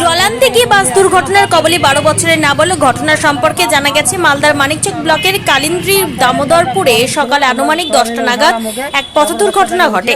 জলান্তে গিয়ে বাস দুর্ঘটনার কবলে বারো বছরের নাবালক ঘটনা সম্পর্কে জানা গেছে, মালদার মানিকচক ব্লকের কালিন্দ্রি দামোদরপুরে সকাল আনুমানিক দশটা নাগাদ এক পথ দুর্ঘটনা ঘটে।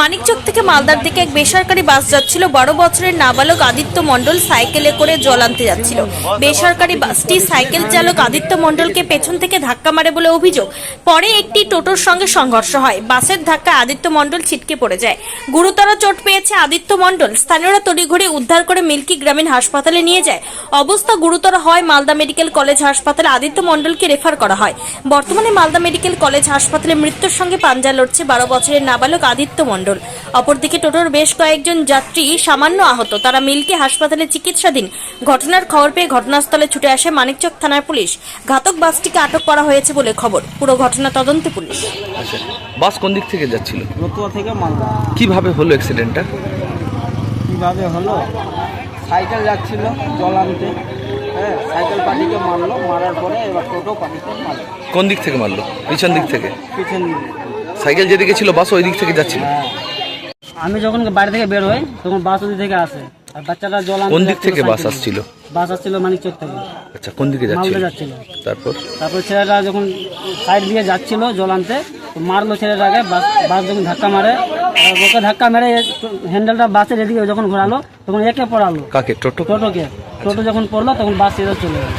মানিকচক থেকে মালদার দিকে এক বেসরকারি বাস যাচ্ছিল, বারো বছরের নাবালক আদিত্য মণ্ডল সাইকেলে করে জলান্তে যাচ্ছিল। বেসরকারি বাসটি সাইকেল চালক আদিত্য মণ্ডলকে পেছন থেকে ধাক্কা মারে বলে অভিযোগ। পরে একটি টোটোর সঙ্গে সংঘর্ষ হয়। বাসের ধাক্কায় আদিত্য মণ্ডল ছিটকে পড়ে যায়। গুরুতর চোট পেয়েছে আদিত্য মণ্ডল। স্থানীয়রা তড়িঘড়ি উদ্ধার করে মিল্কি গ্রামীণ হাসপাতালে নিয়ে যায়। অবস্থা গুরুতর হয় মালদা মেডিকেল কলেজ হাসপাতালে আদিত্য মণ্ডলকে রেফার করা হয়। বর্তমানে মালদা মেডিকেল কলেজ হাসপাতালে মৃত্যুর সঙ্গে পাঞ্জা লড়ছে বারো বছরের নাবালক আদিত্য মণ্ডল। অপরদিকে টোটোর বেশ কয়েকজন যাত্রী সামান্য আহত। তারা মিল্কি হাসপাতালে চিকিৎসাধীন। ঘটনার খবর পেয়ে ঘটনাস্থলে ছুটে আসে মানিকচক থানার পুলিশ। ঘাতক বাসটিকে আটক করা হয়েছে বলে খবর। পুরো ঘটনা তদন্তে পুলিশ। আচ্ছা বাস কোন দিক থেকে যাচ্ছিল? রতুয়া থেকে মালদা। কীভাবে হলো অ্যাক্সিডেন্টটা কীভাবে হলো? সাইকেল যাচ্ছিল জল আনতে। হ্যাঁ সাইকেল পাটিকে মারলো মারার পরে এবার টোটো মারলো। কোন দিক থেকে মারলো? পিছন দিক থেকে? পিছন সাইকেল যেদিকে ছিল বাস ওই দিক থেকে যাচ্ছিল? হ্যাঁ। আমি যখন বাড়ি থেকে বের হই তখন বাস ওদিক থেকে আসে। আর বাচ্চাটা জল কোন দিক থেকে বাস। আসছিল? বাস আসছিল মানিকচক থেকে। আচ্ছা কোন দিকে যাচ্ছিল? যাচ্ছিল। তারপর? তারপর ছেলেটা যখন সাইড দিয়ে যাচ্ছিল জল আনতে তো মারলো ছেলেটাকে বাস বাস যখন ধাক্কা মারে ওকে ধাক্কা মেরে হ্যান্ডেলটা বাসের এদিকে যখন ঘোরালো তখন একে পড়ালো। কাকে? টোটো টোটোকে। টোটো যখন পড়ল তখন বাস এদের চলে গেল।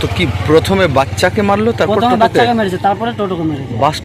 তো কি প্রথমে বাচ্চাকে মারলো তারপর প্রথমে টোটোকে বাচ্চাকে মেরেছে তারপরে টোটোকে মেরেছে। বাস